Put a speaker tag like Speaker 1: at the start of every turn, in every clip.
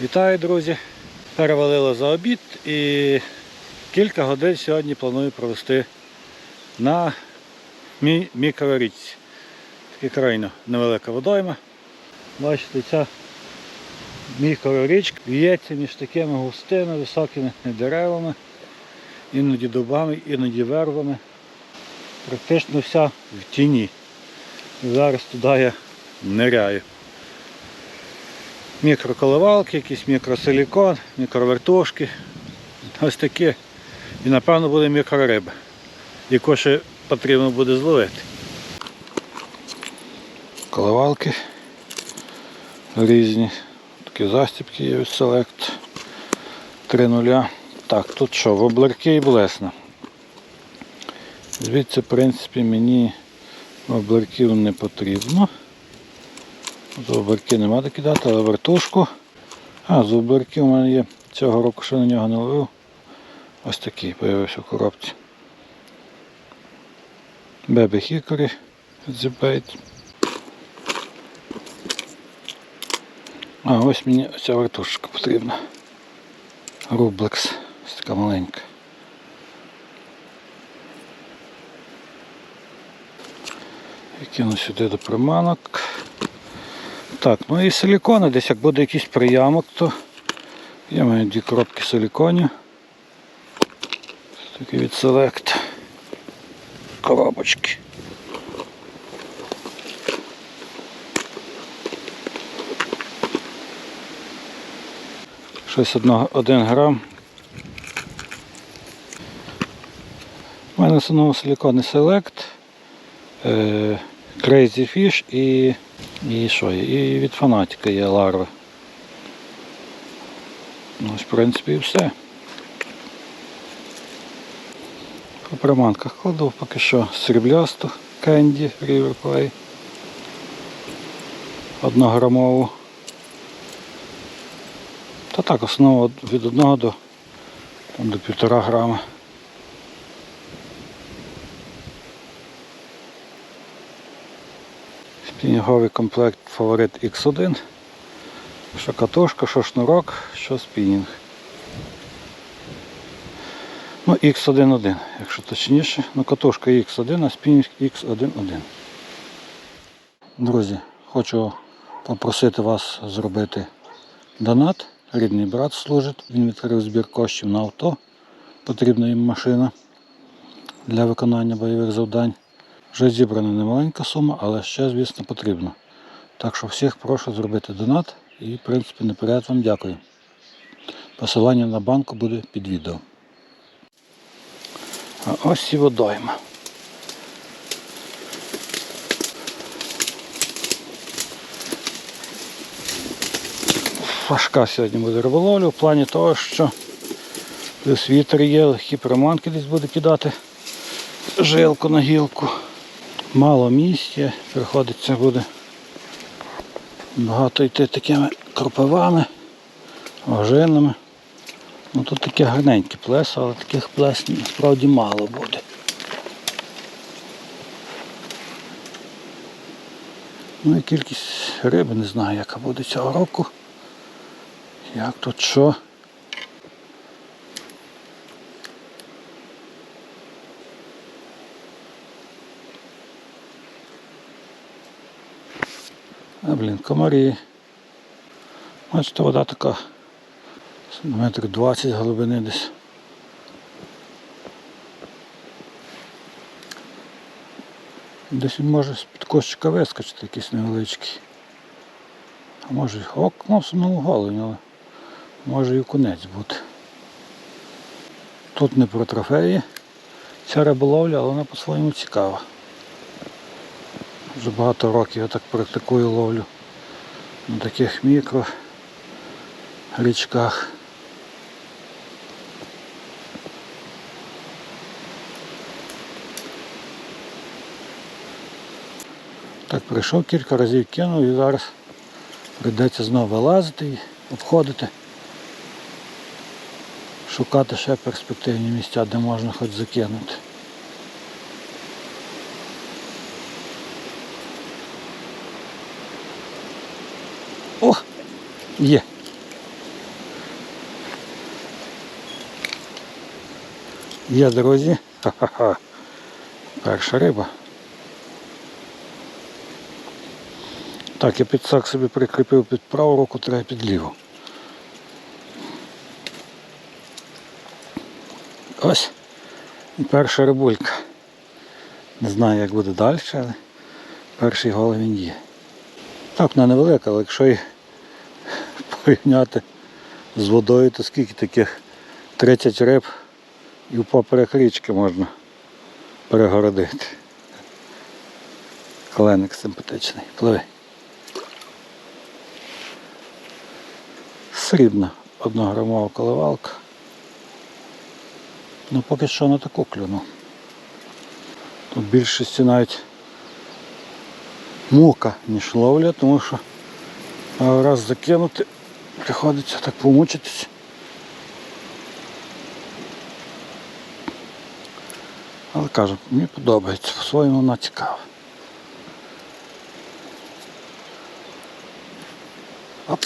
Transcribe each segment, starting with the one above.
Speaker 1: Вітаю, друзі! Перевалило за обід і кілька годин сьогодні планую провести на мій мікрорічці. Крайно невелика водойма. Бачите, ця мікрорічка в'ється між такими густими, високими деревами, іноді дубами, іноді вербами. Практично вся в тіні. Зараз туди я ниряю мікроколивалки, якісь мікросилікон, мікровертушки. Ось такі. І напевно буде мікрориба, яку ще потрібно буде зловити. Коливалки різні. Такі застібки є від Select 3.0. Так, тут що, воблерки і блесна. Звідси, в принципі, мені воблерків не потрібно. Зубарки нема де кидати, але вертушку. А, зубарки у мене є. Цього року ще на нього не ловив. Ось такий з'явився в коробці. Бебі хікорі зібейт. А, ось мені ця вертушка потрібна. Рублекс. Ось така маленька. І кину сюди до приманок. Так, ну і силікони, десь як буде якийсь приямок, то я маю дві коробки силіконів. Такі від Select. Коробочки. Щось один грам. У мене в основному силікони Select, е, Crazy Fish і і що? І від фанатика є ларви. Ну, ось, в принципі, і все. По приманках кладу поки що сріблясту Candy River Play. Однограмову. Та так, основа від 1 до, до 1,5 грама. Спінінговий комплект Фаворит X1. Що катушка, що шнурок, що спінінг. Ну, X1.1, якщо точніше. Ну, катушка X1, а спінінг X1.1. Друзі, хочу попросити вас зробити донат. Рідний брат служить, він відкрив збір коштів на авто. Потрібна їм машина для виконання бойових завдань. Вже зібрана немаленька сума, але ще, звісно, потрібно. Так що всіх прошу зробити донат і, в принципі, наперед вам дякую. Посилання на банку буде під відео. А ось і водойма. Важка сьогодні буде риболовля в плані того, що плюс вітер є, легкі приманки десь буде кидати жилку на гілку. Мало місця, приходиться буде багато йти такими кропивами, ожинами. Ну тут таке гарненьке плесо, але таких плес насправді мало буде. Ну і кількість риби не знаю, яка буде цього року. Як тут що. А, блін, комарі. Бачите, вода така метр 20 глибини десь. Десь він може з-під кощика вискочити якийсь невеличкий. А може окно самому голові, але може і кунець бути. Тут не про трофеї. Ця риболовля, але вона по-своєму цікава. Вже багато років я так практикую ловлю на таких мікро річках. Так, прийшов кілька разів кинув і зараз прийдеться знову вилазити і обходити. Шукати ще перспективні місця, де можна хоч закинути. Є. Є, друзі. Ха-ха-ха. Перша риба. Так, я підсак собі прикріпив під праву руку, треба під ліву. Ось перша рибулька. Не знаю як буде далі, але перший голий він є. Так, вона невелика, але якщо і порівняти з водою, то скільки таких 30 риб і впоперек річки можна перегородити. Коленик симпатичний. Пливи. Срібна однограмова коливалка. Ну поки що на таку клюну. Тут більшості навіть мука, ніж ловля, тому що раз закинути приходиться так помучитись. Але кажу, мені подобається, по-своєму вона цікава. Оп.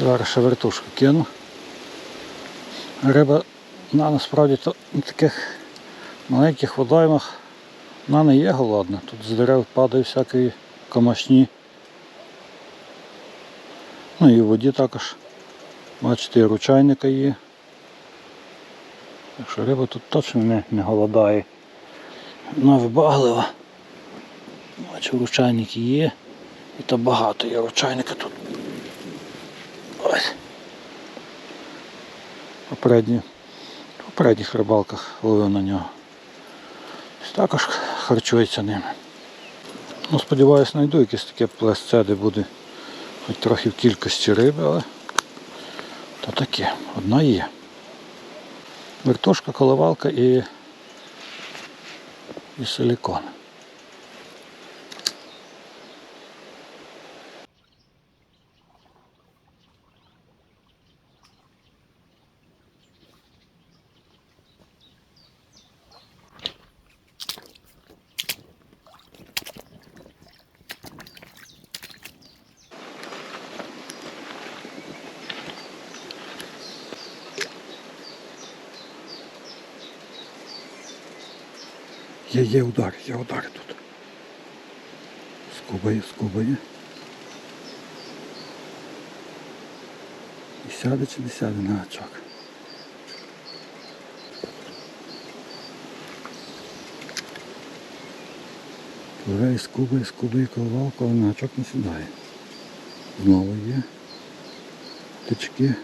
Speaker 1: Зараз ще вертушку кину. Риба вона насправді то на таких маленьких водоймах вона не є голодна. Тут з дерев падає всякої комашні. Ну і в воді також. Бачите, і ручайника є. Так що риба тут точно не, не голодає. Вона вибаглива. Бачу, ручайники є. І то багато є ручайника тут. Ось. Попередні, в попередніх рибалках ловив на нього. Також харчується ними. Ну, сподіваюся, знайду якесь таке плесце, де буде хоч трохи в кількості риби, але то таке, одна є. Вертушка, коловалка і, і силікон. Є, є удар, є удар тут. Скубає, скубає. І сяде чи не сяде на гачок. Пливе і скубає, скубає коловалку, але на гачок не сідає. Знову є. Тички.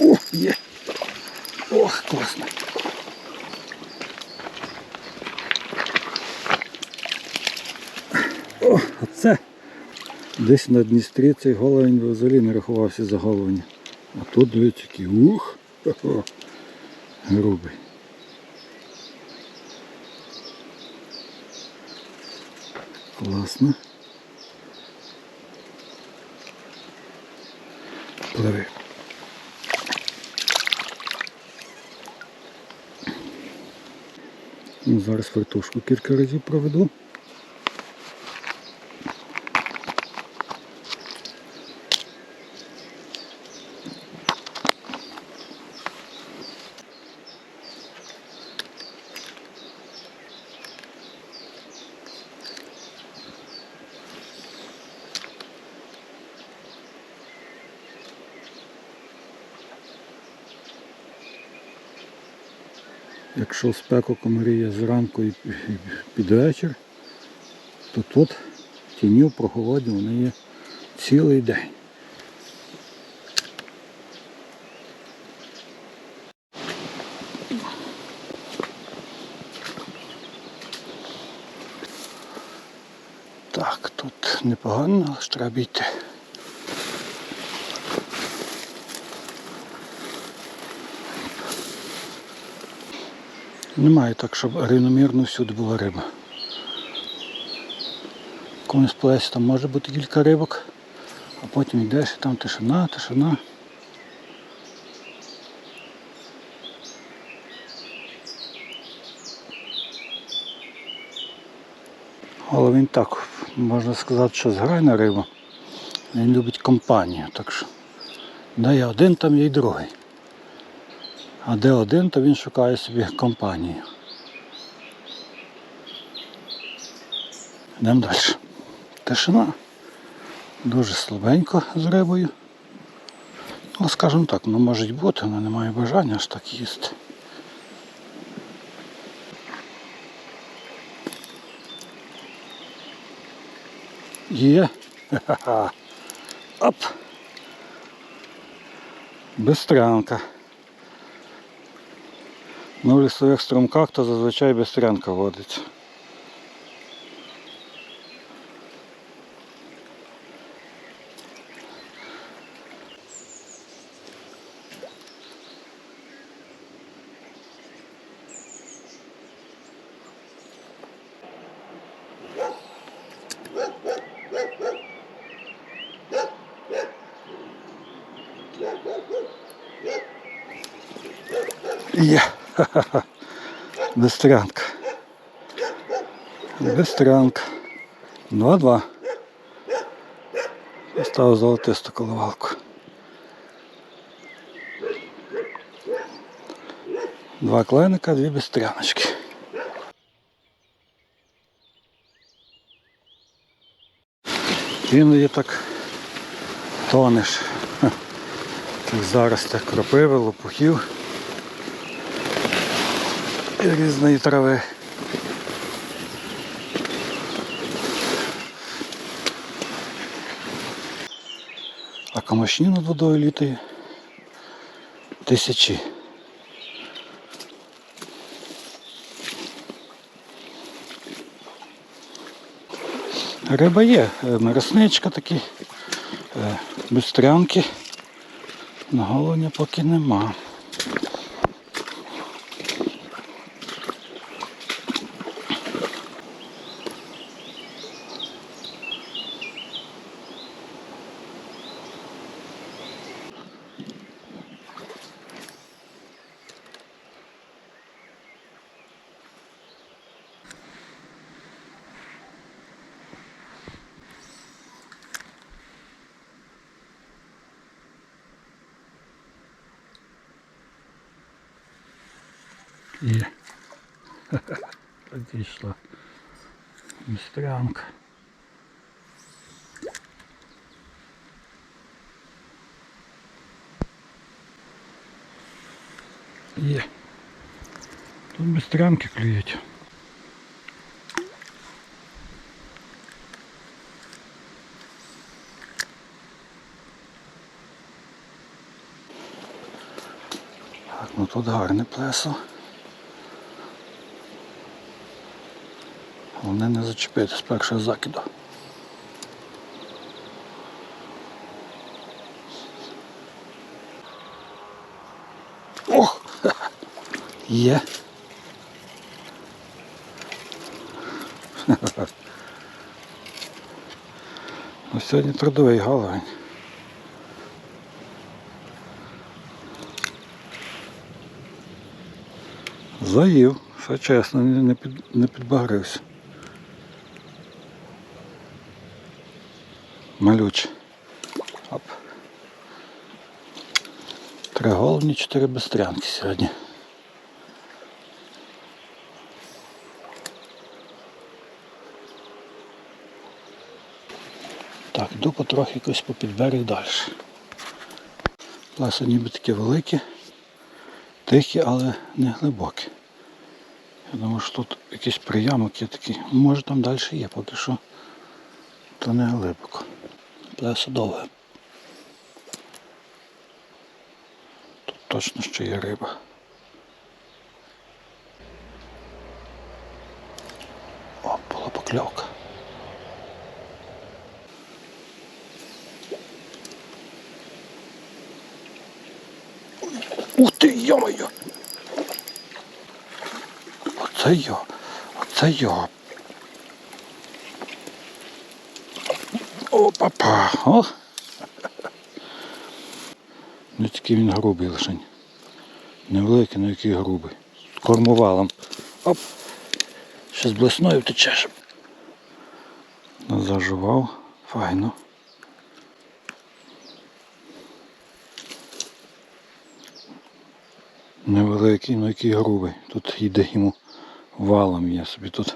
Speaker 1: О, є. Ох, класно. О, оце. Десь на Дністрі цей головень взагалі не рахувався за головень. А тут дивіться який ух. Грубий. Класно. Пливи. Ну, Зараз вертушку кілька разів проведу. Якщо спеку комаріє зранку і під вечір, то тут тінів прохолодні вони є цілий день. Так, тут непогано, але ж треба йти. Немає так, щоб рівномірно всюди була риба. В Комусь плесі там може бути кілька рибок, а потім йдеш і там тишина, тишина. Але він так, можна сказати, що зграйна риба. Він любить компанію. Так що де я один, там є й другий. А де один, то він шукає собі компанію. Йдемо далі. Тишина. Дуже слабенько з рибою. Ну, скажімо так, воно може бути, але немає бажання аж так їсти. Є. Ха-ха. Оп. Бистрянка. Ну, в лісових струмках то зазвичай бистрянка водиться. Є. Ха-ха-ха. Бистрянка. Бистрянка. 2-2. Поставив золотисту коливалку. Два клейника, дві бистряночки. Іноді так тонеш. Ха. Як зараз так кропиви, лопухів різної трави. А камашні над водою літає тисячі. Риба є, е, миросничка такі, е, бистрянки. На головні поки нема. Є. Підійшла містрянка. Є. Тут містрянки клюють. Ну тут гарне плесо. Головне не зачепити з першого закиду. Ох! Є. Ну, сьогодні трудовий головень. Заїв, все чесно, не, під, не підбагрився. Малюч. Оп. Три головні, чотири бестрянки сьогодні. Так, йду потрохи якось по підберег далі. Плеса ніби такі великі, тихі, але не глибокі. Я думаю, що тут якийсь приямок є такий. Може там далі є, поки що то не глибоко. Плесо довге. Тут точно ще є риба. О, була покльовка. Ух ти, йо-моє! Оце йо, оце йо. О, папа, о! Ну такий він грубий лишень. Невеликий, але який грубий. З кормувалом. Оп! Ще з блесною втечеш. Заживав. Файно. Невеликий, ну який грубий. Тут йде йому валом є собі тут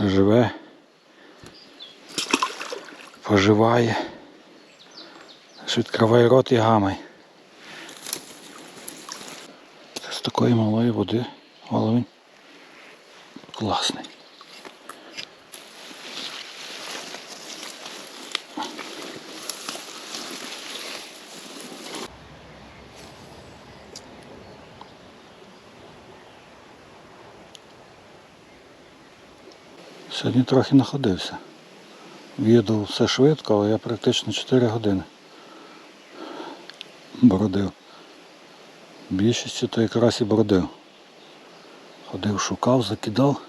Speaker 1: живе, поживає. Аж відкриває рот і гамай. З такої малої води головень класний. Сьогодні трохи находився. Їду все швидко, але я практично 4 години бродив. Більшістю то якраз і бродив. Ходив, шукав, закидав.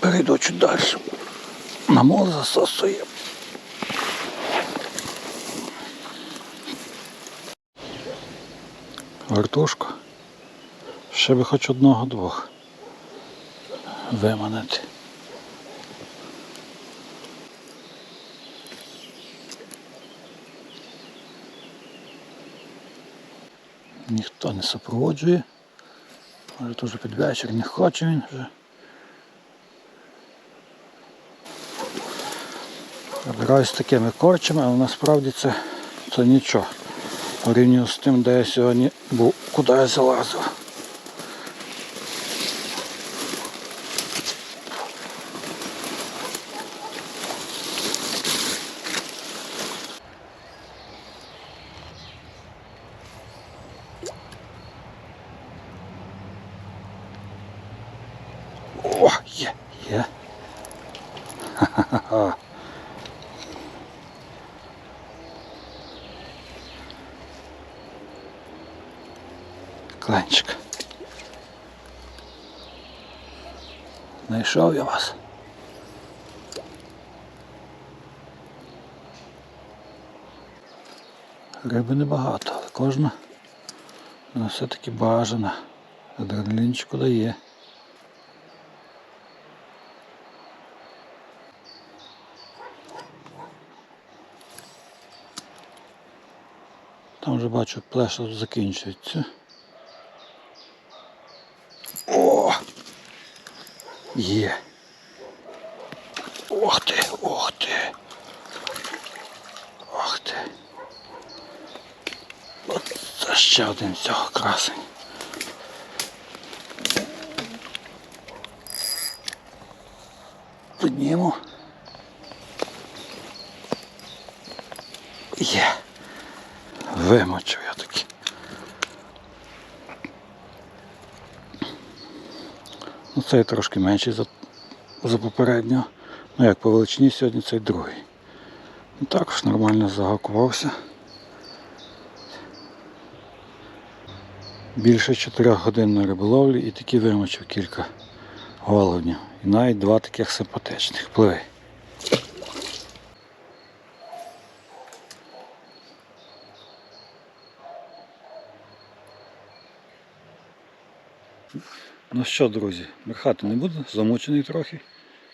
Speaker 1: Перейду чуть далі. На мол засосує. Вертушка. Ще би хоч одного-двох виманити. Ніхто не супроводжує. Може теж під вечір не хоче він вже. Вибираюсь такими корчами, але насправді це, це нічого. Порівняно з тим, де я сьогодні був, куди я залазив. О, є, є. Ха-ха-ха. Кленчик. Знайшов я вас. Риби небагато, але кожна вона все-таки бажана. Адреналінчику дає. Там вже бачу, плеша закінчується. О! Є. Ох ти, ох ти. Ох ти. От це ще один цього красень. Підніму. Є. Вимочив я таки. Ну, цей трошки менший за, за попереднього. Ну як по величині сьогодні цей другий. Ну, також нормально загакувався. Більше 4 годин на риболовлі і таки вимочив кілька головнів. І навіть два таких симпатичних. Пливи. Ну що, друзі, брехати не буду, замучений трохи.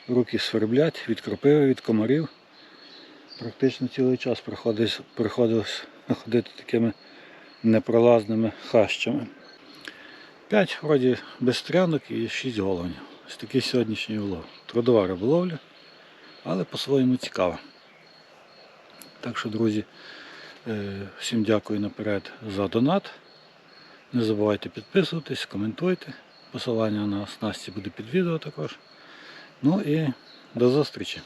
Speaker 1: Руки сверблять від кропиви, від комарів. Практично цілий час приходилось, ходити такими непролазними хащами. П'ять вроді без і шість головнів. Ось такий сьогоднішній улов. Трудова риболовля, але по-своєму цікава. Так що, друзі, е, всім дякую наперед за донат. Не забувайте підписуватись, коментуйте. Посилання на снасті буде під відео також. Ну і до зустрічі!